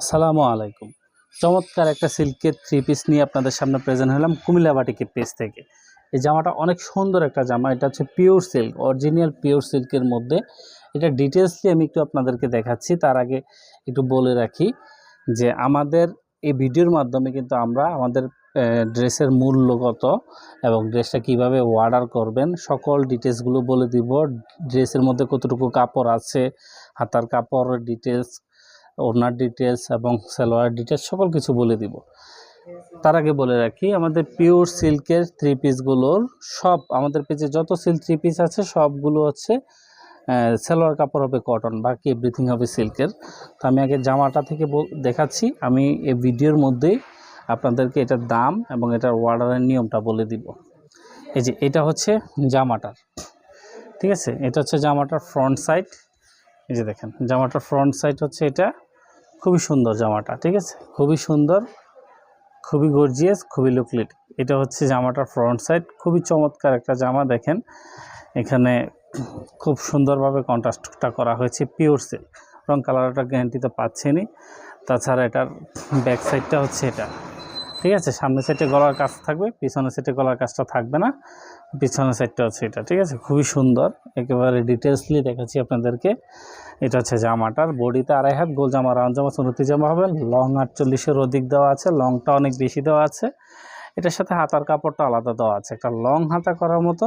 আসসালামু আলাইকুম। চমৎকার একটা সিল্কের থ্রি পিস নিয়ে আপনাদের সামনে প্রেজেন্ট হলাম কুমিল্লা বাটিকের পেজ থেকে। এই জামাটা অনেক সুন্দর একটা জামা, এটা হচ্ছে পিওর সিল্ক অরিজিনাল পিওর সিল্কের মধ্যে। এটা ডিটেলসলি আমি একটু আপনাদেরকে দেখাচ্ছি, তার আগে একটু বলে রাখি যে আমাদের এই ভিডিওর মাধ্যমে কিন্তু আমরা আমাদের ড্রেসের মূল্য কত এবং ড্রেসটা কীভাবে অর্ডার করবেন, সকল ডিটেলসগুলো বলে দিব। ড্রেসের মধ্যে কতটুকু কাপড় আছে হাতার কাপড়ের ডিটেলস ওনার ডিটেলস এবং সালোয়ার ডিটেলস সকল কিছু বলে দিব। তার আগে বলে রাখি, আমাদের পিওর সিল্কের থ্রি পিসগুলোর সব, আমাদের পেজে যত সিল্ক থ্রি পিস আছে, সবগুলো হচ্ছে সালোয়ার কাপড় হবে কটন বাকি এভরিথিং হবে সিল্কের তো আমি আগে জামাটা থেকে দেখাচ্ছি, আমি এই ভিডিওর মধ্যেই আপনাদেরকে এটার দাম এবং এটার অর্ডারের নিয়মটা বলে দিব। এই যে, এটা হচ্ছে জামাটার, ঠিক আছে? এটা হচ্ছে জামাটার ফ্রন্ট সাইড এই যে দেখেন, জামাটার ফ্রন্ট সাইড হচ্ছে এটা খুবই সুন্দর জামাটা, ঠিক আছে? খুবই সুন্দর, খুবই গর্জিয়াস খুবই লুকলিট এটা হচ্ছে জামাটার ফ্রন্ট সাইড খুবই চমৎকার একটা জামা, দেখেন। এখানে খুব সুন্দরভাবে কন্ট্রাস্টটা করা হয়েছে পিওর সিল্ক রং কালারটা গ্যারান্টিতে পাচ্ছেনি তাছাড়া এটার ব্যাক সাইডটা হচ্ছে এটা। ঠিক আছে, সামনের সাইডে গলার কাজ থাকবে, পিছনের সাইডে গলার কাজটা থাকবে না। পিছনের সাইডটা হচ্ছে এটা, ঠিক আছে? খুবই সুন্দর, একেবারে ডিটেলসলি দেখাচ্ছি আপনাদেরকে। এটা হচ্ছে জামাটার বডিতে আড়াই হাত, গোল জামা, রাউন্ড জামা সুনতি জামা হবে। লং আটচল্লিশের অধিক দেওয়া আছে লংটা অনেক বেশি দেওয়া আছে। এটার সাথে হাতার কাপড়টা আলাদা দেওয়া আছে। একটা লং হাতা করার মতো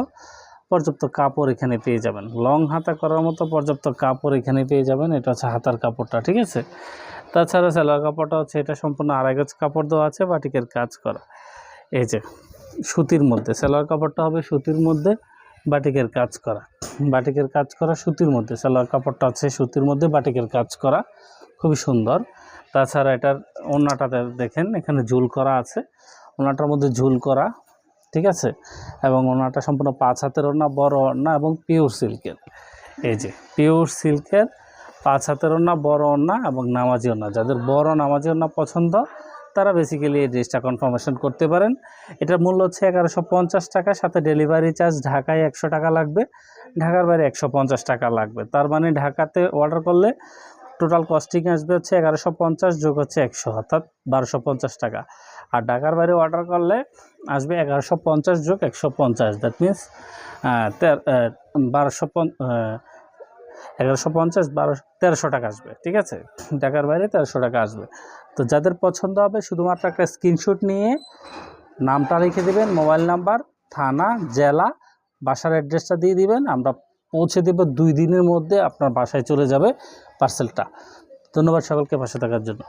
পর্যাপ্ত কাপড় এখানে পেয়ে যাবেন। লং হাতা করার মতো পর্যাপ্ত কাপড় এখানে পেয়ে যাবেন। এটা হচ্ছে হাতার কাপড়টা, ঠিক আছে? তাছাড়া সালোয়ার কাপড়টা হচ্ছে এটা সম্পূর্ণ আড়াই গজ কাপড় দেওয়া আছে, বাটিকের কাজ করা। এই যে, সুতির মধ্যে, সালোয়ার কাপড়টা হবে সুতির মধ্যে, বাটিকের কাজ করা। বাটিকের কাজ করা সুতির মধ্যে, সালোয়ার কাপড়টা হচ্ছে সুতির মধ্যে, বাটিকের কাজ করা। খুবই সুন্দর। তাছাড়া এটার ওড়নাটাতে দেখেন, এখানে ঝুল করা আছে। ওড়নাটার মধ্যে ঝুল করা, ঠিক আছে? এবং ওড়নাটা সম্পূর্ণ পাঁচ হাতের ওড়না, বড় ওড়না এবং পিওর সিল্কের এই যে পিওর সিল্কের পাঁচ হাতের ওড়না, বড় ওড়না এবং নামাজি ওড়না। যাদের বড় নামাজি ওড়না পছন্দ, তারা বেসিক্যালি এই ড্রেসটা কনফার্মেশন করতে পারেন। এটার মূল্য হচ্ছে এগারোশো পঞ্চাশ টাকা, সাথে ডেলিভারি চার্জ ঢাকায় একশো টাকা লাগবে, ঢাকার বাইরে একশো পঞ্চাশ টাকা লাগবে। তার মানে ঢাকাতে অর্ডার করলে টোটাল কস্টিং আসবে হচ্ছে এগারোশো পঞ্চাশ যোগ হচ্ছে একশো, অর্থাৎ বারোশো পঞ্চাশ টাকা। আর ঢাকার বাইরে অর্ডার করলে আসবে এগারোশো পঞ্চাশ যোগ একশো পঞ্চাশ। দ্যাট মিনস বারোশো এগারোশো পঞ্চাশ বারো তেরোশো টাকা আসবে, ঠিক আছে? ঢাকার বাইরে তেরোশো টাকা আসবে। তো যাদের পছন্দ হবে, শুধুমাত্র একটা স্ক্রিনশট নিয়ে নামটা লিখে দেবেন, মোবাইল নাম্বার, থানা, জেলা, বাসার অ্যাড্রেসটা দিয়ে দিবেন, আমরা পৌঁছে দেব দুই দিনের মধ্যে আপনার বাসায় চলে যাবে পার্সেলটা। ধন্যবাদ সকলকে, পাশে থাকার জন্য।